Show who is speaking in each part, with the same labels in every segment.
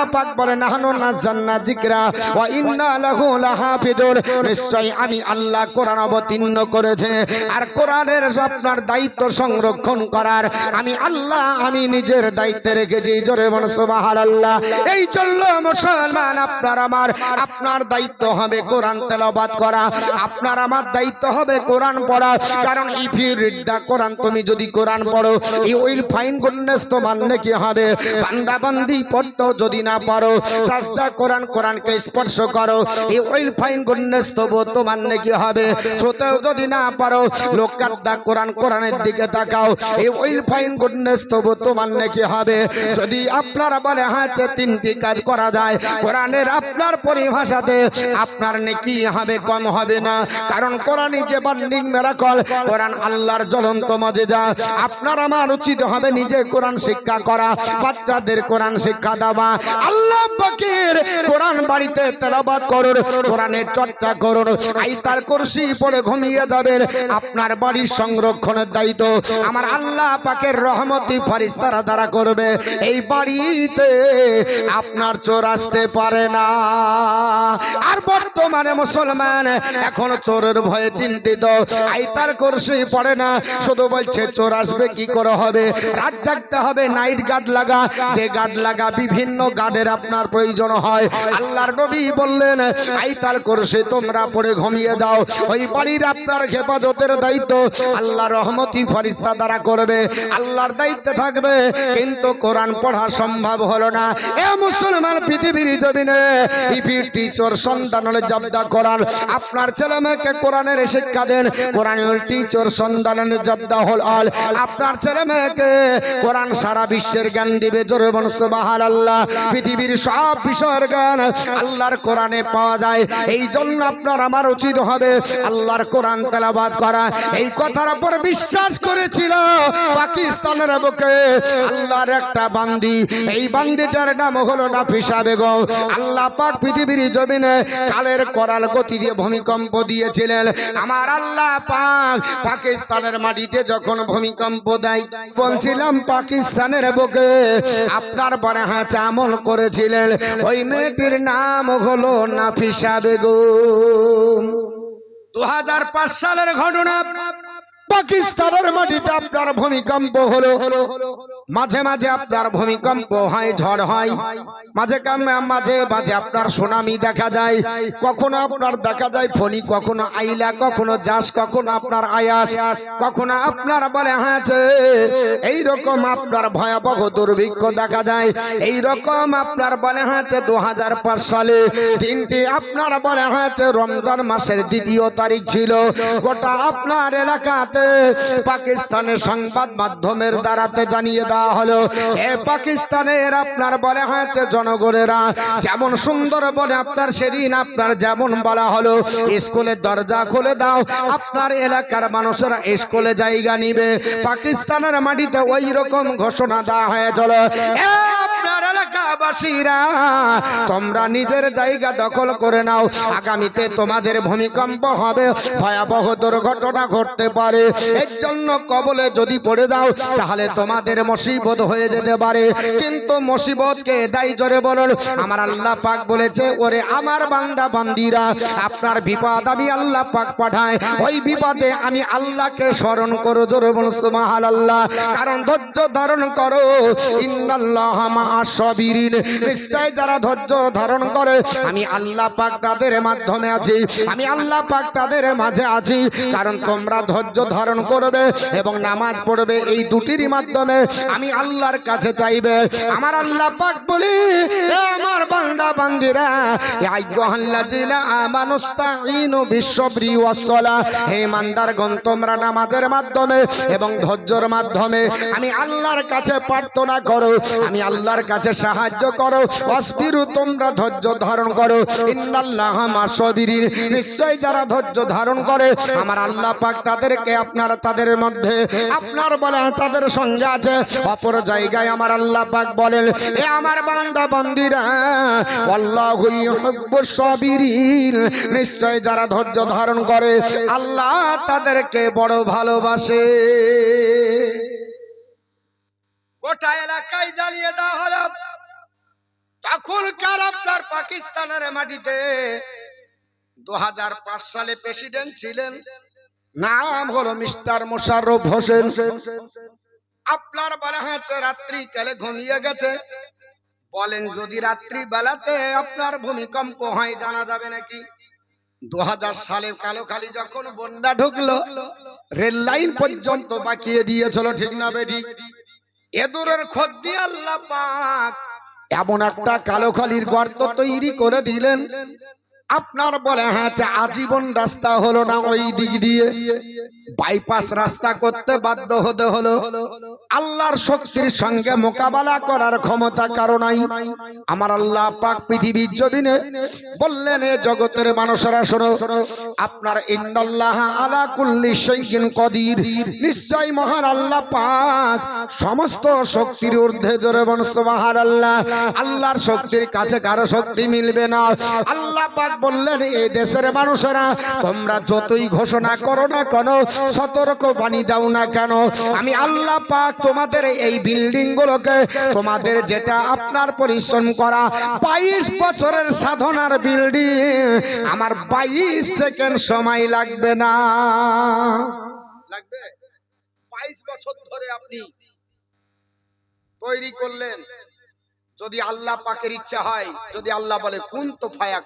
Speaker 1: আল্লাহ পাক বলে যিকরা ওয়া ইন্না লাহু নিশ্চয় আমি আল্লাহ কোরআন অবতীর্ণ করেছে আর কোরআনের আপনার দায়িত্ব সংরক্ষণ করার, আমি আল্লাহ, আমি নিজের জোরে সুবহানাল্লাহ। এই জন্য মুসলমান, আপনার আমার, আপনার দায়িত্ব হবে কোরআন তেলাওয়াত করা। আপনার আমার দায়িত্ব হবে কোরআন পড়া। কারণ ইফ ইউ কোরআন, তুমি যদি কোরআন পড়ো ইউ উইল ফাইন গুডনেস তোমার নাকি হবে? বান্দা বান্দি পড়তো যদি না পারো। টাচ দা কোরআন কোরআনকে স্পর্শ করো। ইউ উইল ফাইন গুডনেস তবু তোমার নাকি হবে। শ্রোতেও যদি না পারো, লোক দা কোরআন কোরআনের দিকে তাকাও। ইউ উইল ফাইন গুডনেস তবু তোমার নাকি হবে। যদি আপনারা বলে যে তিনটি কাজ করা যায়, কোরআনের আপনার পরিভাষাতে আপনার নেকি হবে, কম হবে না। কারণ কোরআনই যে বান্ডিং মেরাকল কোরআন আল্লাহর জ্বলন্ত মজেদা আপনার আমার উচিত হবে নিজে কোরআন শিক্ষা করা, বাচ্চাদের কোরআন শিক্ষা দেওয়া। আল্লাহ পাকের কোরআন বাড়িতে তেলাবাদ করুন, কোরআনের চর্চা করুন, আইতার কুরসি পড়ে ঘুমিয়ে যাবেন, আপনার বাড়ির সংরক্ষণের দায়িত্ব আমার আল্লাহ পাকের রহমতি ফারিস্তারা দ্বারা করবে। এই বাড়িতে আপনার চোর আসতে পারে না। আর বর্তমানে মুসলমান এখন চোরের ভয়ে চিন্তিত। আইতার কুরসি পড়ে না, শুধু বলছে, চোর আসবে, কি করে হবে? রাত জাগতে হবে নাইট গার্ড লাগা ডে গার্ড লাগা, বিভিন্ন গার্ডের আপনার প্রয়োজন হয়। আল্লাহর নবী বললেন, আইতাল কুরসি, তোমরা পড়ে ঘুমিয়ে দাও ওই বাড়ির আপনার হেফাজতের দায়িত্ব আল্লাহ রহমতি ফরিস্তা দ্বারা করবে। আল্লাহর দায়িত্বে থাকবে, কিন্তু কোরআন পড়া সম্ভব হলো না। এ মুসলমান পৃথিবীর জমিনে ইফি টিচার সন্তান হলে জব্দা কোরআন আপনার ছেলে মেয়েকে কোরআনের শিক্ষা দেন কোরআনুল টিচার সন্তানের জব্দা হল আল। আপনার ছেলে মেয়েকে কোরআন সারা বিশ্বের জ্ঞান দিবে, জোরে বনস বাহার আল্লাহ পৃথিবীর সব বিষয়ের জ্ঞান আল্লাহর কোরআনে পাওয়া যায়। এই জন্য আপনার আমার উচিত হবে আল্লাহর কোরআন তেলাবাদ করা। এই কথার উপর বিশ্বাস করেছিল পাকিস্তানের বুকে আল্লাহর একটা বান্দি। এই বান্দিটার নাম হলো নাফিসা বেগম আল্লাহ পাক পৃথিবীর জমিনে কালের করাল গতি দিয়ে ভূমিকম্প দিয়েছিলেন। আমার আল্লাহ পাক পাকিস্তানের মাটিতে যখন ভূমিকম্প দেয়, বলছিলাম, পাকিস্তানের বুকে আপনার বড় হাঁচ আমল করেছিলেন। ওই মেয়েটির নাম হলো নাফিসা বেগম। দু হাজার পাঁচ সালের ঘটনা পাকিস্তানের মাটিতে আপনার ভূমিকম্প হলো হলো। মাঝে মাঝে আপনার ভূমিকম্প হয়, ঝড় হয়। মাঝে কামে, মাঝে মাঝে আপনার সুনামি দেখা যায়। কখনো আপনার দেখা যায় ফনি কখনো আইলা, কখনো জাস কখনো আপনার আয়াস, কখনো আপনার বলে হাঁচে। এই রকম আপনার ভয়াবহ দুর্ভিক্ষ দেখা যায়। এই রকম আপনার বলে হাঁচে দু হাজার পাঁচ সালে। তিনটি আপনার বলে হাঁচে রমজান মাসের দ্বিতীয় তারিখ ছিল। গোটা আপনার এলাকাতে পাকিস্তানের সংবাদ মাধ্যমের দ্বারাতে জানিয়ে দেওয়া হলো, এ পাকিস্তানের আপনার বলে হয়েছে জনগণেরা, যেমন সুন্দর বলে আপনার সেদিন আপনার যেমন বলা হলো, স্কুলের দরজা খুলে দাও, আপনার এলাকার মানুষেরা স্কুলে জায়গা নিবে, পাকিস্তানের মাটিতে ওই রকম ঘোষণা দেওয়া হয়েছিল। এ এলাকাবাসীরা তোমরা নিজের জায়গা দখল করে নাও। আগামীতে তোমাদের ভূমিকম্প হবে, ভয়াবহ দুর্ঘটনা ঘটতে পারে। এর জন্য কবলে যদি পড়ে দাও তাহলে তোমাদের মুসিবত হয়ে যেতে পারে। কিন্তু মুসিবতকে দায়ী জোরে বলুন, আমার আল্লাহ পাক বলেছে, ওরে আমার বান্দা বান্দিরা, আপনার বিপদ আমি আল্লাহ পাক পাঠায় ওই বিপদে আমি আল্লাহকে স্মরণ করো জোরে বলুন সুবহান আল্লাহ কারণ ধৈর্য ধারণ করো। ইন্নাল্লাহ মা সাবিরিন নিশ্চয় যারা ধৈর্য ধারণ করে, আমি আল্লাহ পাক তাদের মাধ্যমে আছি। আমি আল্লাহ পাক তাদের মাঝে আছি। কারণ তোমরা ধৈর্য ধারণ করবে এবং নামাজ পড়বে এই দুটিরই মাধ্যমে। আমি আল্লাহর কাছে চাইবে। আমার আল্লাহ পাক বলি আমার বান্দা, বান্দিরা তোমরা নামাজের মাধ্যমে এবং ধৈর্যের মাধ্যমে আমি আল্লাহর কাছে প্রার্থনা করো। আমি আল্লাহর কাছে সাহায্য করো, অসবিরু তোমরা ধৈর্য ধারণ করো। ইন্নাল্লাহ মাসবিরিন। নিশ্চয় যারা ধৈর্য ধারণ করে, আমার আল্লাহ পাক তাদেরকে আপনার তাদের মধ্যে, আপনার বলে তাদের সঙ্গে আছে। অপর জায়গায় আমার আল্লাহ পাক বলেন, এ আমার বান্দা, বান্দিরা সাবিরিন। নিশ্চয় যারা ধৈর্য ধারণ করে, আল্লাহ তাদেরকে বড় ভালোবাসে। গোটা এলাকায় জ্বালিয়ে দেওয়া হলো। তখনকার আপনার পাকিস্তানের মাটিতে দু সালে প্রেসিডেন্ট ছিলেন। নাম হলো মিস্টার মোশাররফ হোসেন। আপনার বলা রাত্রি কালে ঘুমিয়ে গেছে। বলেন, যদি রাত্রি বেলাতে আপনার ভূমিকম্প হয়, জানা যাবে নাকি? দু হাজার সালে কালো খালি যখন বন্যা ঢুকলো, রেল লাইন পর্যন্ত বাকিয়ে দিয়েছিল, ঠিক না বেটি এদুরের খোঁজ দিয়ে আল্লাহ এমন একটা কালো খালির গর্ত তৈরি করে দিলেন। আপনার বলে হ্যাঁ আজীবন রাস্তা হলো না ওই দিক দিয়ে। বাইপাস রাস্তা করতে বাধ্য হতে হলো। আল্লাহর শক্তির সঙ্গে মোকাবেলা করার ক্ষমতা কারণাই আমার আল্লাহ পাক পৃথিবীর জমিনে বললেন জগতের মানুষেরা শোনো, আপনার ইন্নাল্লাহ আলা কুল্লি শাইইন কদির। নিশ্চয় মহান আল্লাহ পাক সমস্ত শক্তির ঊর্ধ্বে জোরে বন সুবহানাল্লাহ, আল্লাহর শক্তির কাছে কারও শক্তি মিলবে না। আল্লাহ পাক বললেন এই দেশের মানুষেরা, তোমরা যতই ঘোষণা করো না কেন, সতর্ক বাণী দাও না কেন? আমি আল্লাহ পাক তোমাদের এই বিল্ডিং গুলোকে তোমাদের যেটা আপনার পরিশ্রম করা বাইশ বছরের সাধনার বিল্ডিং, আমার বাইশ সেকেন্ড সময় লাগবে না। লাগবে? বাইশ বছর ধরে আপনি তৈরি করলেন। যদি আল্লাহ পাকের ইচ্ছা হয়, যদি আল্লাহ বলে, কোন তো ফায়া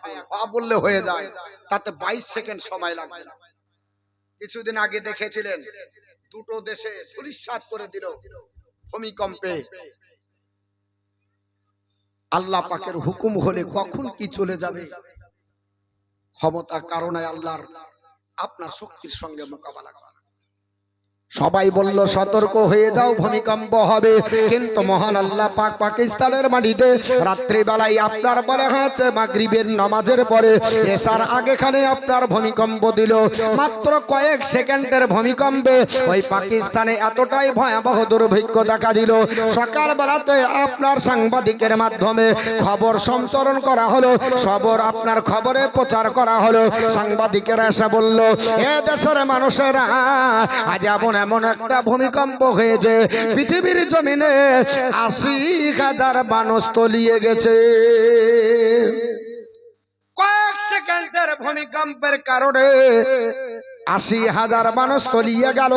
Speaker 1: বললে হয়ে যায়। তাতে বাইশ সেকেন্ড সময় লাগবে। কিছুদিন আগে দেখেছিলেন, দুটো দেশে ধুলিস্বাদ করে দিল ভূমিকম্পে। আল্লাহ পাকের হুকুম হলে কখন কি চলে যাবে? ক্ষমতা কারণে আল্লাহর আপনার শক্তির সঙ্গে মোকাবেলা করা। সবাই বলল, সতর্ক হয়ে যাও, ভূমিকম্প হবে। কিন্তু মহান আল্লাহ পাক পাকিস্তানের মাটিতে রাত্রিবেলায় আপনার বলে হয়েছে মাগরিবের নামাজের পরে এসার আগেখানে আপনার ভূমিকম্প দিল। মাত্র কয়েক সেকেন্ডের ভূমিকম্পে ওই পাকিস্তানে এতটাই ভয়াবহ দুর্ভিক্ষ দেখা দিল। সকাল বেলাতে আপনার সাংবাদিকের মাধ্যমে খবর সঞ্চরণ করা হলো খবর আপনার খবরে প্রচার করা হলো। সাংবাদিকেরা এসে বলল, এ দেশের মানুষেরা, আজ এমন এমন একটা ভূমিকম্প হয়েছে, পৃথিবীর জমিনে আশি হাজার মানুষ তলিয়ে গেছে। কয়েক সেকেন্ডের ভূমিকম্পের কারণে আশি হাজার মানুষ তলিয়ে গেল।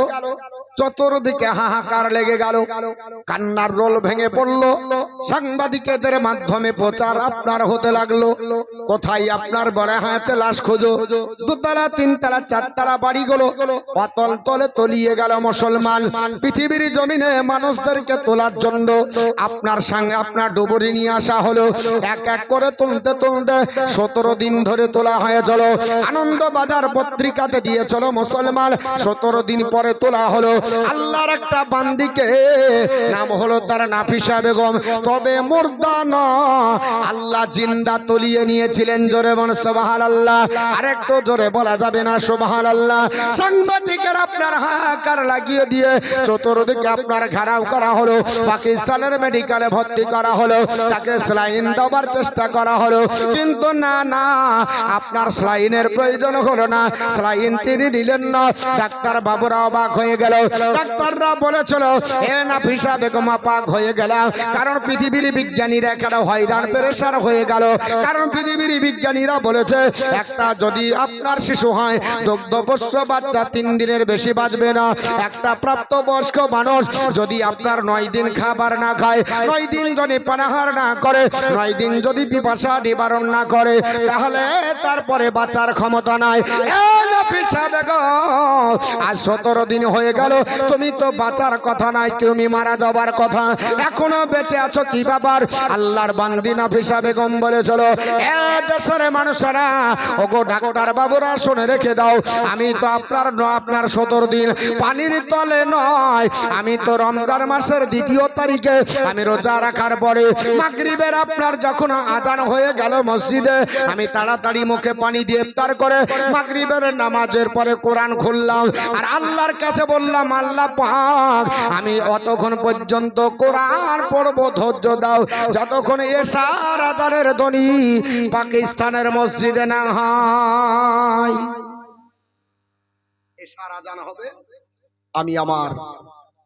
Speaker 1: চতুর্দিকে হাহাকার লেগে গেল। কান্নার রোল ভেঙে পড়ল। সাংবাদিকদের মাধ্যমে প্রচার আপনার হতে লাগল। কোথায় আপনার বড় হাঁচে লাশ খোঁজো? দুতলা, তিনতলা, চারতলা বাড়িগুলো অতল তলে তলিয়ে গেল মুসলমান। পৃথিবীর জমিনে মানুষদেরকে তোলার জন্য আপনার সঙ্গে আপনার ডুবুরি নিয়ে আসা হলো। এক এক করে তুলতে তুলতে সতেরো দিন ধরে তোলা হয়ে চলো আনন্দ বাজার পত্রিকাতে দিয়ে চলো মুসলমান। সতেরো দিন পরে তোলা হলো। আল্লাহর একটা বান্দিকে, নাম হলো তার নাফিসা বেগম। তবে মুর্দা ন, আল্লাহ জিন্দা তলিয়ে নিয়েছিলেন জোরে মন সোবাহার আল্লাহ আরেকটু জোরে বলা যাবে না সোবাহার আল্লাহ সাংবাদিকের আপনার হাহাকার লাগিয়ে দিয়ে চতুর্দিকে আপনার ঘেরাও করা হলো, পাকিস্তানের মেডিকেলে ভর্তি করা হলো, তাকে স্লাইন দেওয়ার চেষ্টা করা হলো। কিন্তু না না, আপনার স্লাইনের প্রয়োজন হলো না। স্লাইন তিনি নিলেন না, ডাক্তার বাবুরা অবাক হয়ে গেল। ডাক্তাররা বলেছিল, এ না ফিসা বেগমা পাক হয়ে গেল। কারণ পৃথিবীর বিজ্ঞানীরা একটা হয়রান পেরেশার হয়ে গেল। কারণ পৃথিবীর বিজ্ঞানীরা বলেছে, একটা যদি আপনার শিশু হয়, দুগ্ধপোষ্য বাচ্চা তিন দিনের বেশি বাঁচবে না। একটা প্রাপ্তবয়স্ক মানুষ যদি আপনার নয় দিন খাবার না খায়, নয় দিন যদি পানাহার না করে, নয় দিন যদি পিপাসা নিবারণ না করে, তাহলে তারপরে বাঁচার ক্ষমতা নাই। আজ সতেরো দিন হয়ে গেল তুমি তো বাঁচার কথা নাই, তুমি মারা যাবার কথা। এখনও বেঁচে আছো কি ব্যাপার? আল্লাহর বান্দি নাফিসা বেগম বলেছিল। এ দেশের মানুষেরা, ওগো ডাক্তার বাবুরা, শুনে রেখে দাও। আমি তো আপনার ন- আপনার সতেরো দিন পানির তলে নয়। আমি তো রমজান মাসের দ্বিতীয় তারিখে আমি রোজা রাখার পরে মাগরিবের আপনার যখন আজান হয়ে গেল মসজিদে, আমি তাড়াতাড়ি মুখে পানি দিয়ে ইফতার করে মাগরিবের নামাজের পরে কোরআন খুললাম। আর আল্লাহর কাছে বললাম আল্লাহ পাক, আমি অতক্ষণ পর্যন্ত কোরআন পড়ব, ধৈর্য দাও। যতক্ষণ এশার আজানের ধ্বনি পাকিস্তানের মসজিদে না হয়। হবে, আমি আমার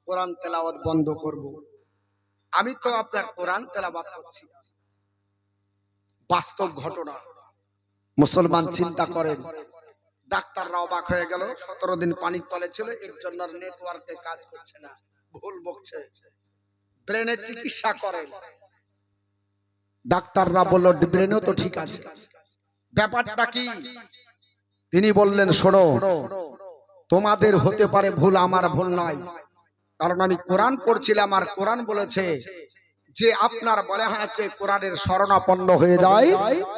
Speaker 1: কোরআন তেলাওয়াত বন্ধ করব। আমি তো আপনার কোরআন তেলাওয়াত করছি। বাস্তব ঘটনা, মুসলমান চিন্তা করেন ডাক্তাররা অবাক হয়ে গেল। সতেরো দিন পানির তলে ছিল, এর জন্য নেটওয়ার্কে কাজ করছে না। ভুল বকছে। ব্রেনের চিকিৎসা করেন। ডাক্তাররা বলল ব্রেনও তো ঠিক আছে। ব্যাপারটা কি? তিনি বললেন, শোনো, তোমাদের হতে পারে ভুল, আমার ভুল নয়। কারণ আমি কোরআন পড়ছিলাম, আর কোরআন বলেছে যে আপনার বলে আছে কোরআনের শরণাপন্ন হয়ে যায়।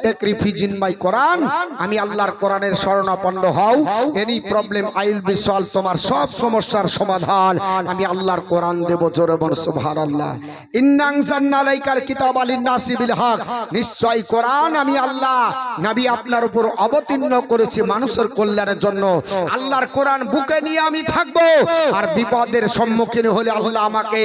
Speaker 1: টেকরিফিজিন মাই কোরআন, আমি আল্লাহর কোরআনের শরণাপন্ন হও। Any problem will be solve তোমার সব সমস্যার সমাধান আমি আল্লাহর কোরআন দেব জোরে বল, সুবহানাল্লাহ। ইন্নাং জান্নালাইকার কিতাব আলিন নাসি বিল হক নিশ্চয় কোরআন আমি আল্লাহ, নবী আপনার উপর অবতীর্ণ করেছি মানুষের কল্যাণের জন্য। আল্লাহর কোরআন বুকে নিয়ে আমি থাকব। আর বিপদের সম্মুখীন হলে আল্লাহ আমাকে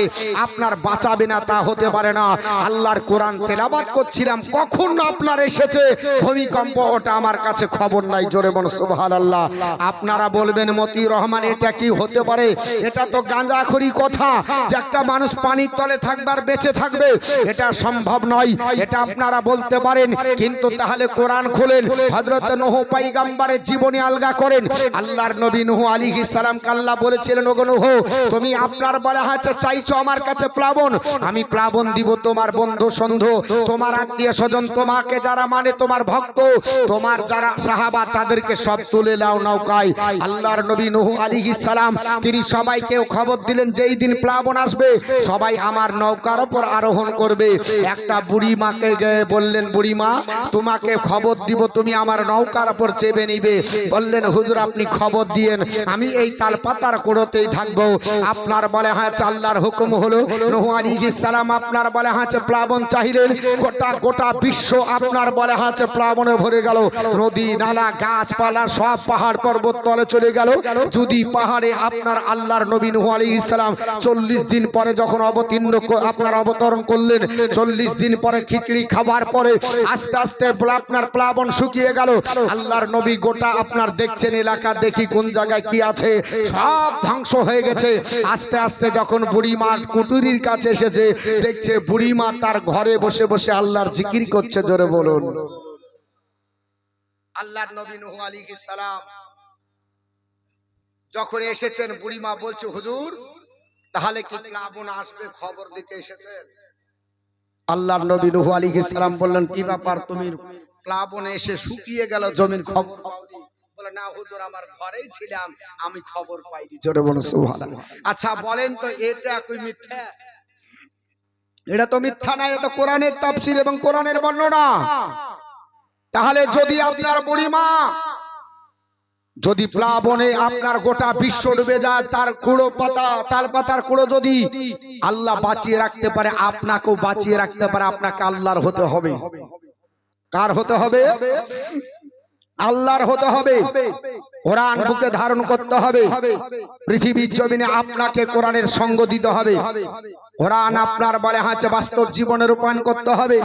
Speaker 1: আপনার বাঁচাবে না, তা হতে পারে না। আল্লাহর কোরআন তেলাবাত করছিলাম, কখন আপনার এসেছে? ভূমিকম্প, ওটা আমার কাছে খবর নাই, জোরে বল, সুবহানাল্লাহ। আপনারা বলবেন মতি রহমান, এটা কি হতে পারে? এটা তো গাঁজাখড়ি কথা, যে একটা মানুষ পানির তলে থাকবার বেঁচে থাকবে, এটা সম্ভব নয়। এটা আপনারা বলতে পারেন, কিন্তু তাহলে কোরআন খোলেন, হযরত নূহ পয়গম্বরের জীবনী আলগা করেন। আল্লাহর নবী নূহ আলাইহিস সালাম আল্লাহ বলেছিলেন, ওগো নূহ, তুমি আপনার বলা আছে চাইছো আমার কাছে প্লাবন। আমি প্লাবন দিব তোমার বন্ধু সন্ধু, তোমার আত্মীয় স্বজন, তোমাকে যারা মানে তোমার ভক্ত, তোমার যারা সাহাবা, তাদেরকে সব তুলে নাও নৌকায়। আল্লাহর নবী নূহ আলাইহিস সালাম, তিনি সবাইকে খবর দিলেন, যেই দিন প্লাবন আসবে, সবাই আমার নৌকার উপর আরোহণ করবে। একটা বুড়ি মাকে গিয়ে বললেন বুড়ি মা তোমাকে খবর দিব, তুমি আমার নৌকার উপর চেপে নিবে। বললেন, হুজুর, আপনি খবর দিয়েন, আমি এই তাল পাতার কুড়োতেই থাকব। আপনার বলে হ্যাঁ আল্লাহর হুকুম হলো, নূহ আলাইহিস সালাম আপনার বলে হ্যাঁ প্লাবন চাহিলেন, গোটা গোটা বিশ্ব আপনার বলে হ্যাঁ প্লাবনে ভরে গেল। নদী, নালা, গাছপালা, সব পাহাড় পর্বত তলে চলে গেল। যদি পাহাড়ে আপনার আল্লাহর নবী নূহ আলাইহিস সালাম চল্লিশ দিন পরে যখন অবতীর্ণ আপনার অবতরণ করলেন, চল্লিশ দিন পরে খিচড়ি খাবার পরে আস্তে আস্তে আপনার প্লাবন শুকিয়ে গেল। আল্লাহর নবী গোটা আপনার দেখছেন এলাকা, দেখি কোন জায়গায় কি আছে। সব ধ্বংস হয়ে গেছে। আস্তে আস্তে যখন বুড়ি মাঠ কুটুরির কাছে এসেছে, দেখছে বুড়িমা তার ঘরে বসে বসে আল্লাহর জিকির করছে জোরে বলুন। আল্লাহর নবী নূহ আলাইহিস সালাম যখন এসেছেন বুড়িমা বলছে হুজুর তাহলে কি প্লাবন আসবে খবর দিতে এসেছেন? আল্লাহর নবী নূহ আলাইহিস সালাম বললেন কি ব্যাপার তুমি? প্লাবনে এসে শুকিয়ে গেল জমির খবর? বলে না হুজুর আমার ঘরেই ছিলাম আমি খবর পাইনি। জোরে বলো সুবহানাল্লাহ। আচ্ছা বলেন তো এটা কই মিথ্যা? এটা তো মিথ্যা না, এটা কোরআনের তাফসীর এবং কোরআনের বর্ণনা। তাহলে যদি আপনার বুড়িমা, যদি প্লাবনে আপনার গোটা বিশ্ব ডুবে যায়, তার কুড়ো পাতা, তার পাতার কুড়ো যদি আল্লাহ বাঁচিয়ে রাখতে পারে, আপনাকেও বাঁচিয়ে রাখতে পারে, আপনাকে আল্লাহর হতে হবে। কার হতে হবে? আল্লাহর হতে হবে। কোরআন বুকে ধারণ করতে হবে। পৃথিবীর জমিনে আপনাকে কোরআনের সঙ্গ দিতে হবে। কোরআন আপনার বলে হাঁচে বাস্তব জীবনে রূপায়ণ করতে হবে।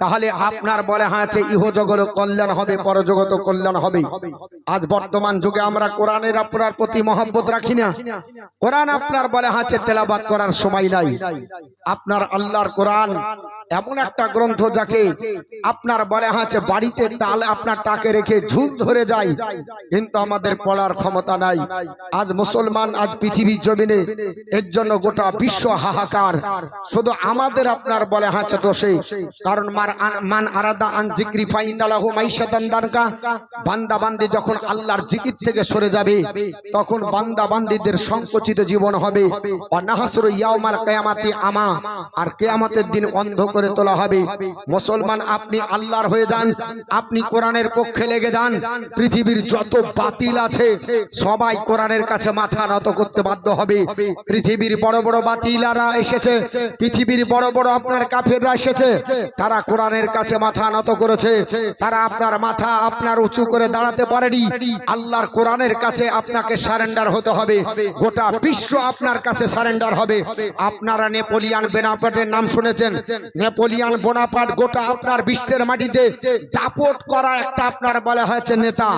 Speaker 1: তাহলে আপনার বলে হাঁচে ইহ জগৎ কল্যাণ হবে, পরজগত কল্যাণ হবে। আজ বর্তমান যুগে আমরা কোরআনের আপনার প্রতি মহব্বত রাখি না। কোরআন আপনার বলে হাঁচে তেলাবাদ করার সময় নাই। আপনার আল্লাহর কোরআন এমন একটা গ্রন্থ যাকে আপনার বলে হাঁচে বাড়িতে তাল আপনার টাকে রেখে ঝুল ধরে যায়। কিন্তু আমাদের পড়ার ক্ষমতা নাই। আজ মুসলমান, আজ পৃথিবীর জমিনে এর জন্য গোটা বিশ্ব হাহাকার। শুধু আমাদের আপনার বলে হাঁচে দোষে। কারণ মার মান আরাদা আন জিক্রি ফাইনালাহু মাইশাতান দানকা। বান্দা বান্দি যখন আল্লাহর জিকির থেকে সরে যাবে, তখন বান্দা বান্দিদের সংকুচিত জীবন হবে। অনাহাসুর ইয়াউমার কিয়ামাতি আমা। আর কিয়ামতের দিন অন্ধ করে তোলা হবে। মুসলমান, আপনি আল্লাহর হয়ে যান। আপনি কোরআনের পক্ষে লেগে যান। পৃথিবীর যত বাতিল আছে, সবাই কোরআনের কাছে মাথা নত করতে বাধ্য হবে। পৃথিবীর বড় বড় বাতিলারা এসেছে। পৃথিবীর বড় বড় আপনার কাফেররা এসেছে। তারা কোরআনের কাছে মাথা নত করেছে। তারা আপনার মাথা আপনার উঁচু করে দাঁড়াতে পারেনি। আল্লাহর কোরআনের কাছে আপনাকে সারেন্ডার হতে হবে। গোটা বিশ্ব আপনার কাছে সারেন্ডার হবে। আপনারা নেপোলিয়ান বেনাপাটের নাম শুনেছেন। নেপোলিয়ান বোনাপাট গোটা আপনার বিশ্বের মাটিতে দাপট করা একটা আপনার বলা হয়েছে নেতা।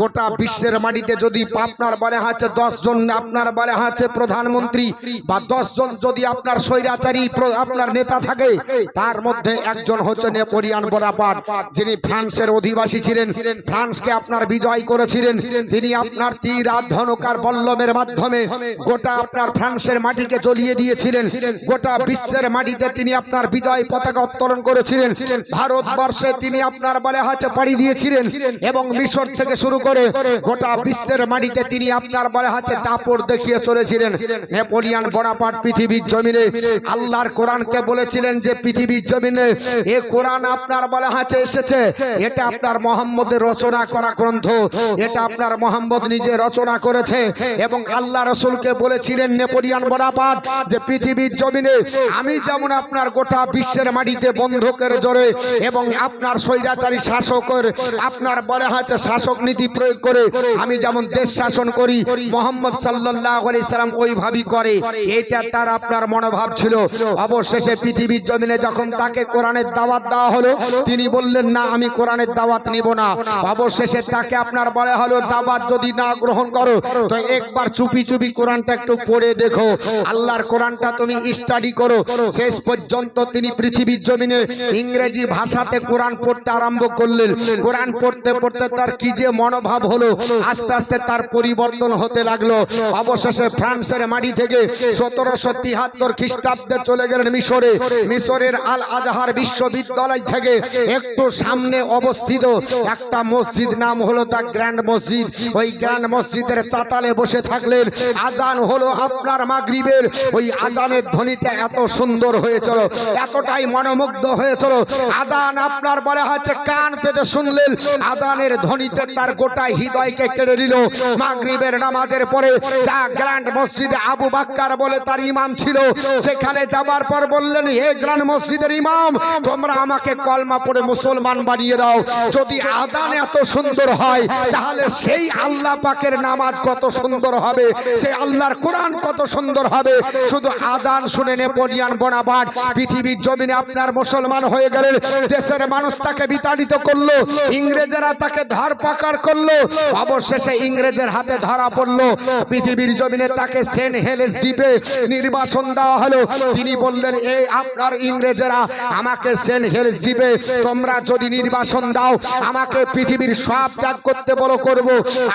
Speaker 1: গোটা বিশ্বের মাটিতে যদি আপনার বলা হয়েছে জন আপনার বলা হয়েছে প্রধানমন্ত্রী বা জন যদি আপনার স্বৈরাচারী আপনার নেতা থাকে, তার মধ্যে একজন হচ্ছে নেপোলিয়ান বোনাপার্ট, যিনি ফ্রান্সের অধিবাসী ছিলেন। ফ্রান্সকে আপনার বিজয় করেছিলেন। তিনি আপনার তীর আর ধনুকার বল্লমের মাধ্যমে গোটা আপনার ফ্রান্সের মাটিকে জ্বলিয়ে দিয়েছিলেন। গোটা বিশ্বের মাটিতে তিনি আপনার বিজয় পতাকা উত্তোলন করেছিলেন। ভারতবর্ষে তিনি আপনার বলে হাতে পাড়ি দিয়েছিলেন এবং মিশর থেকে শুরু করে গোটা বিশ্বের মাটিতে তিনি আপনার বলে হাতে দাপড় দেখিয়ে চলেছিলেন। নেপোলিয়ান বোনাপার্ট পৃথিবীর জমিনে আল্লাহর কোরআনকে বলেছিলেন যে, পৃথিবীর জমিনে এ কোরআন আপনার বলে হাতে এসেছে। এটা আপনার মোহাম্মদের রচনা করা গ্রন্থ। এটা আপনার মোহাম্মদ নিজে রচনা করেছে এবং আল্লাহ রসুলকে বলেছিলেন নেপোলিয়ান বোনাপার্ট যে, পৃথিবীর জমিনে আমি যেমন আপনার গোটা বিশ্বের মাটিতে বন্ধকের জোরে এবং আপনার স্বৈরাচারী শাসকের, আপনার বলে হচ্ছে শাসক নীতি প্রয়োগ করে আমি যেমন দেশ শাসন করি, মোহাম্মদ সাল্লাহ সাল্লাম ওইভাবেই করে। এইটা তার আপনার মনোভাব ছিল। অবশেষে পৃথিবীর জমিনে যখন তাকে কোরআনের দাওয়াত দেওয়া হলো, তিনি বললেন, না, আমি কোরআনের দাওয়াত নিব না। অবশেষে তাকে আপনার বলে হলো, দাওয়াত যদি না গ্রহণ করো, তো একবার চুপি চুপি কোরআনটা একটু পড়ে দেখো। আল্লাহর কোরআনটা তুমি স্টাডি করো। শেষ পর্যন্ত তিনি পৃথিবীর জমিনে ইংরেজি ভাষাতে কোরআন পড়তে আরম্ভ করলেন। কোরআন পড়তে পড়তে তার কি যে মনোভাব হলো, আস্তে আস্তে তার পরিবর্তন হতে লাগল। অবশেষে ফ্রান্সের মাটি থেকে সতেরোশো তিহাত্তর খ্রিস্টাব্দে চলে গেলেন মিশরে। মিশরের আল আজহার বিশ্ববিদ্যালয় থেকে একটু সামনে অবস্থিত একটা মসজিদ, নাম হলো দা গ্র্যান্ড মসজিদ। ওই গ্র্যান্ড মসজিদের চাতালে বসে থাকলেন। আজান হলো আপনার মাগরিবের। ওই আজানের ধ্বনিটা এত সুন্দর হয়েছিল এতটাই মনোমুগ্ধ হয়েছিল। আজান আপনার বলা হচ্ছে কান পেতে শুনলেন। আজানের ধ্বনিতে তার গোটা হৃদয়কে কেড়ে নিল। মাগরিবের নামাজের পরে দা গ্র্যান্ড মসজিদে আবু বাক্কার বলে তার ইমাম ছিল। সেখানে যাবার পর বললেন, হে গ্র্যান্ড মসজিদের ইমাম, তোমরা আমাকে কলমা পড়ে মুসলমান বানিয়ে দাও। যদি আজান এত সুন্দর হয়, তাহলে সেই আল্লাহ পাকের নামাজ কত সুন্দর হবে? সেই আল্লাহর কোরআন কত সুন্দর হবে? শুধু আজান শুনে নেপোলিয়ান বোনাপার্ট, পৃথিবীর জমিনে আপনার মুসলমান হয়ে গেলেন, দেশের মানুষ তাকে বিতাড়িত করল, ইংরেজেরা তাকে ধর পাকার করল, অবশেষে ইংরেজের হাতে ধরা পড়ল, পৃথিবীর জমিনে তাকে সেন্ট হেলেস দ্বীপে নির্বাসন দেওয়া হলো। তিনি বললেন এই আপনার ইংরেজেরা, আমাকে সেন্ট হেলেস দ্বীপে তোমরা যদি নির্বাসন দাও, আমাকে পৃথিবীর সব ত্যাগ করতে বলো করব,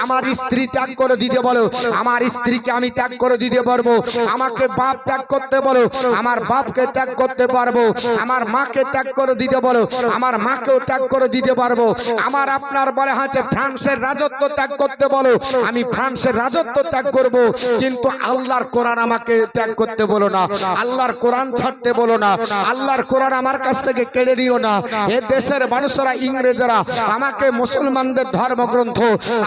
Speaker 1: আমার স্ত্রী ত্যাগ করে দিতে বলো, আমার স্ত্রীকে আমি ত্যাগ করে দিতে পারব, আমাকে বাপ ত্যাগ করতে বলো, আমার বাপকে ত্যাগ করতে পারব আমার মাকে ত্যাগ করে দিতে বলো। আমার মাকেও ত্যাগ করে দিতে পারব। আমার আপনার বলে হচ্ছে ফ্রান্সের রাজত্ব ত্যাগ করতে বলো। আমি ফ্রান্সের রাজত্ব ত্যাগ করব। কিন্তু আল্লাহর কোরআন আমাকে ত্যাগ করতে বলো না। আল্লাহর কোরআন ছাড়তে বলো না। আল্লাহর কোরআন আমার কাছ থেকে কেড়ে নিও না। এ দেশের মানুষেরা, ইংরেজরা, আমাকে মুসলমানদের ধর্মগ্রন্থ,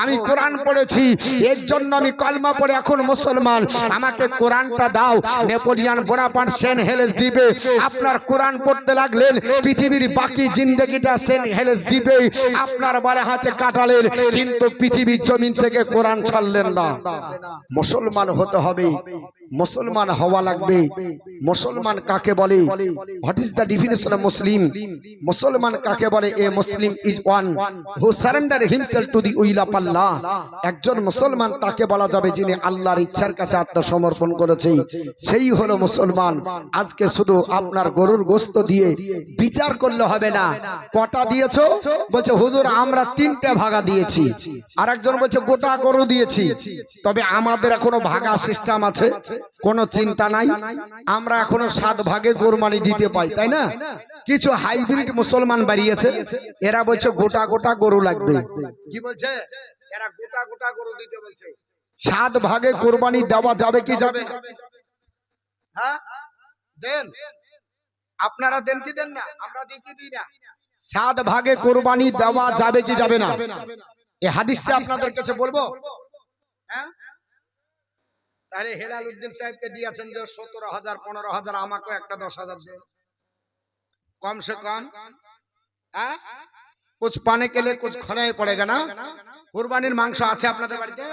Speaker 1: আমি কোরআন পড়েছি। এর জন্য আমি কলমা পড়ে এখন মুসলমান। আমাকে কোরআনটা দাও। নেপোলিয়ান বোনাপার্ট সেন্ট হেলেস দিবে আপনার কোরআন পড়তে লাগলেন, পৃথিবীর বাকি জিন্দগিটা সেন্ট হেলেস দ্বীপে আপনার বলে হাতে কাটালেন কিন্তু পৃথিবীর জমিন থেকে কোরআন ছাড়লেন না। মুসলমান হতে হবে, মুসলমান হওয়া লাগবে। মুসলমান কাকে বলে? What is the definition of Muslim মুসলমান কাকে বলে? A Muslim is one who surrender himself to the will of আল্লাহ একজন মুসলমান তাকে বলা যাবে যিনি আল্লাহর ইচ্ছার কাছে আত্মসমর্পণ করেছে। সেই হলো মুসলমান। আজকে শুধু আপনার গরুর গোস্ত দিয়ে বিচার করলে হবে না। কটা দিয়েছ? বলছে, হুজুর, আমরা তিনটে ভাগা দিয়েছি। আর একজন বলছে, গোটা গরু দিয়েছি। তবে আমাদের এখনও ভাগা সিস্টেম আছে। কোনো চিন্তা নাই। আমরা এখনও সাত ভাগে কোরবানি দিতে পাই, তাই না? কিছু হাইব্রিড মুসলমান বাড়িয়েছে। এরা বলছে, গোটা গোটা গরু লাগবে। কি বলছে? এরা গোটা গোটা গরু দিতে বলছে। সাত ভাগে কোরবানি দেওয়া যাবে কি যাবে হ্যাঁ? দেন। আপনারা দেন কি দেন না আমরা কি দিই না। সাত ভাগে কোরবানি দেওয়া যাবে কি যাবে না? এই হাদিসটা আপনাদের কাছে বলব? হ্যাঁ? তাহলে হেলাল উদ্দিন সাহেবকে দিয়েছেন যে সতেরো হাজার পনেরো হাজার আমাকেও একটা দশ হাজার দেন। কমসে কম। হ্যাঁ? কুছ পানে কেলে কুছ খনায় পড়েগা না? কুরবানির মাংস আছে আপনাদের বাড়িতে?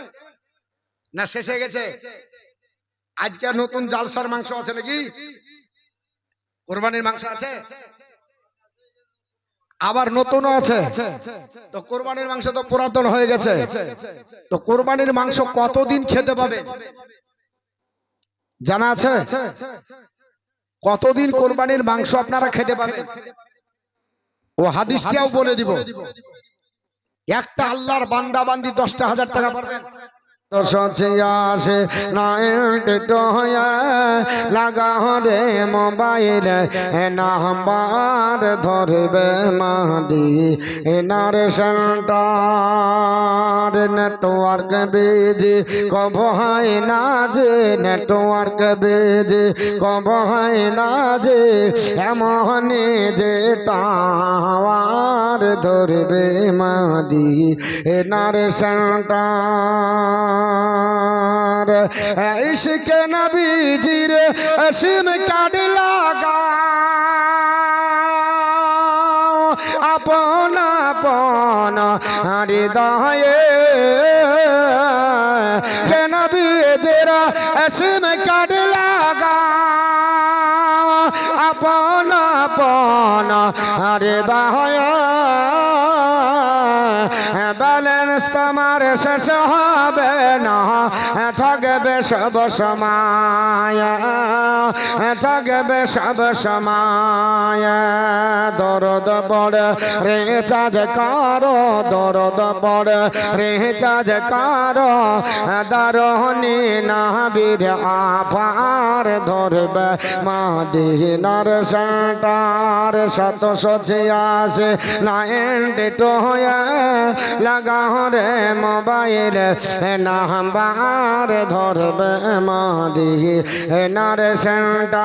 Speaker 1: না শেষ হয়ে গেছে? আজকে নতুন জালসার মাংস আছে নাকি? কোরবানির মাংস আছে? আবার নতুনও আছে। তো কোরবানির মাংস তো পুরাতন হয়ে গেছে। তো কোরবানির মাংস কতদিন খেতে পাবে? জানা আছে? কতদিন কোরবানির মাংস আপনারা খেতে পাবেন? ও হাদিসটাও বলে দিব। একটা আল্লাহর বান্দা বান্দি দশটা হাজার টাকা পাবেন সচে আসে নাইট হয়া লাগা রে মোবাইল। নাম্বার ধরবে মাদি। এনার সেন্টার নেটওয়ার্ক বেজে কব হয় না যে নেটওয়ার্ক বেজে কব হয় না যে এমন যে টাওয়ার ধরবে মাদি। এনার সেন্টার ইশকে নবীজির সিম কার্ড লাগা আপন আপন হৃদয়ে। কে নবীজির সিম কার্ড লাগা আপন আপন হৃদয়। ব্যালেন্স তোমার শেষ সব সময় থাকবে সব সময় দরদ পড় রে চাঁদ কারও, দরদ পড় রে চাঁদ কারও। দারহনি নাবির আফার ধরবে, মাদিনার সেন্টার শত সছিয়াশে নাইনটি টু হয়ে লাগা রে মোবাইল, নাম্বার ধরবে। মাদি নার সেন্টার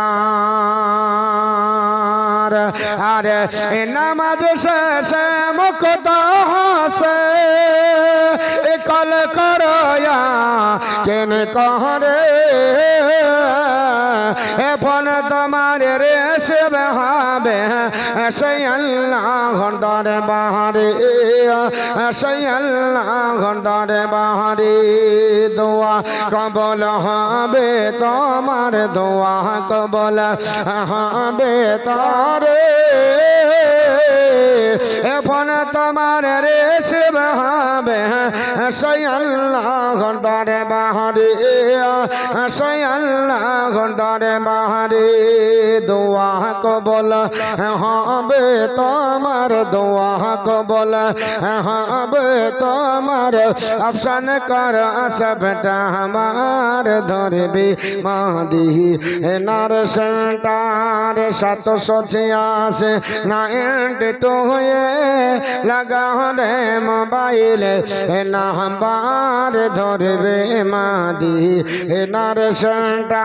Speaker 1: আরে নামাজ শেষে মুক্ত হাসে কল করয়া কেন কহরে? এখন তোমার রে সেব হবে সেই আল্লাহ দরে বাহারে সেই আল্লাহ দরে বাহারে। দোয়া কবল হবে তোমার, দোয়া কবল হবে তারে। এখন তোমার রে শিব হবে সেই আল্লাহ দরে বাহারে। সেই আল্লাহ দরে বাহারে দোয়া কবল হবে তোমার, দোয়া কবল হবে তোমার। অপশন কর সবটা আমার ধরবে। মাদি নার সেন্টার সাত সছিয়াশে নাইনটি টু হয়ে লাগা রে মোবাইল নাম্বার ধরবে মাদি। নার সেন্টার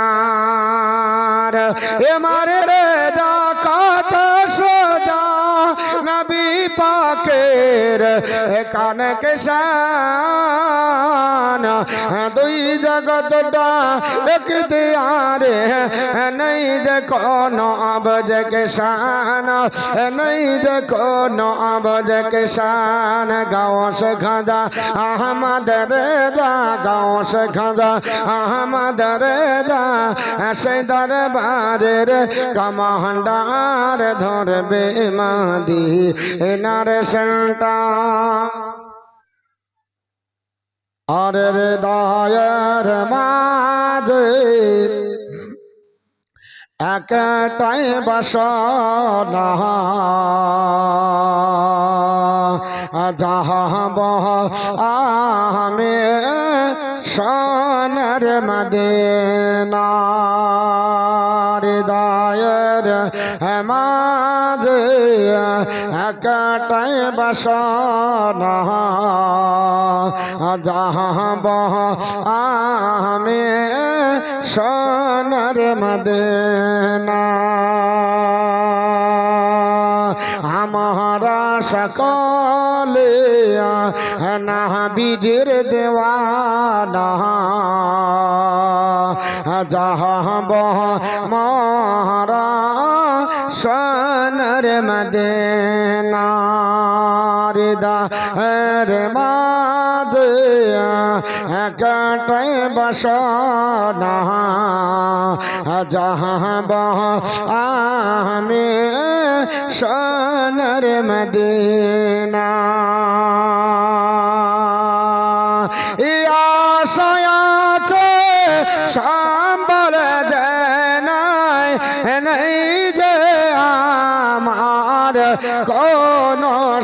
Speaker 1: এ মারে রে যা কথা সোজা। পাকের কানে কেশান দুই জগতটা এক দিয়ারে নেই যে কোনো আবজ কেশান নেই যে কোনো আবজ কেশান গাঁও সে খাজা আহমদ রেজা গাঁও সে খাজা আহমদ রেজা। সে দরবারের কমান্ডার ধরবে মাদি। সেন্টা আর হৃদয়ের মাঝে একটাই বাসনা। যাহাব আমি সোনার মদিনা হৃদয়ের মাঝে একটাই বাসনা। যাহাব আমি সোনার মদিনা। আমারা সকলে না বীজের দেওয়ানা। যাহাব মহারা সোনার মদিনা রে একটাই বসনা যাহাব আমি সোনার মদিনা। আশয়াতে সম্বল দেনাই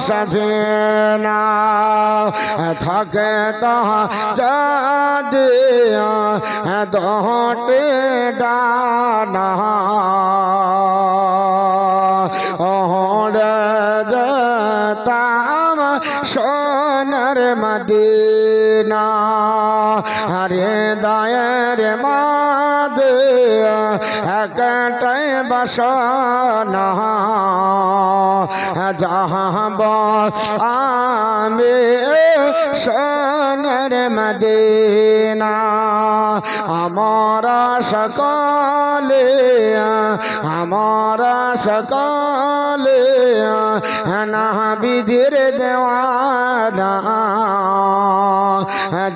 Speaker 1: সফিনা থাকে তাহা যদি দহটে ডানা। ওহরে যেতাম সোনার মদিনা। হরে দায়ের মাদে একটাই বসনা। যাহাব আমি সোনার মদিনা, আমরা সকলে আমরা সকলে না বিধির দেওয়ানা।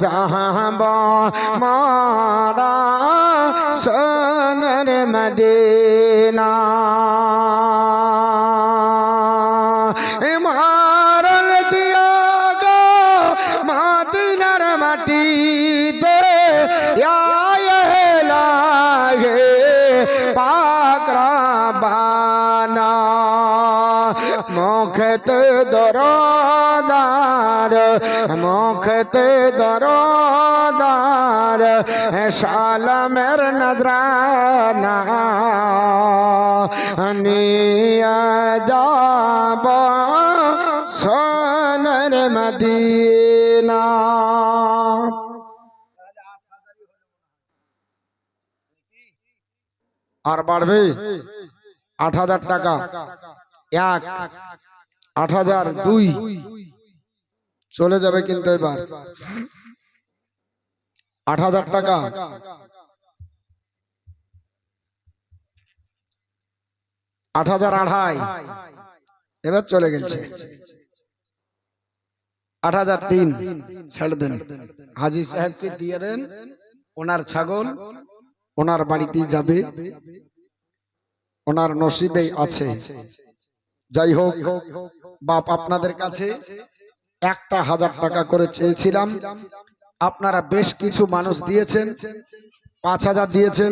Speaker 1: যাহাব মারা মদিনা। মারল দিয়া গো মাদিনার মাটিতে। লাগে পাকরা বানা মুখত দরদার মুখত দরদার শালমের নদরানা, নিয়া যাব সোনার মদিনা। আর বাড়বে আট হাজার টাকা, এক, আট হাজার দুই। চলে যাবে কিন্তু এবার। আট হাজার টাকা। আট হাজার আড়াই। এবার চলে গেছে আট হাজার তিন। ছেড়ে দেন। হাজি সাহেবকে দিয়ে দেন। ওনার ছাগল, ওনার বাড়িতে যাবে। ওনার নসিবেই আছে। যাই হোক, বাপ আপনাদের কাছে একটা হাজার টাকা করে চেয়েছিলাম। আপনারা বেশ কিছু মানুষ দিয়েছেন পাঁচ হাজার দিয়েছেন।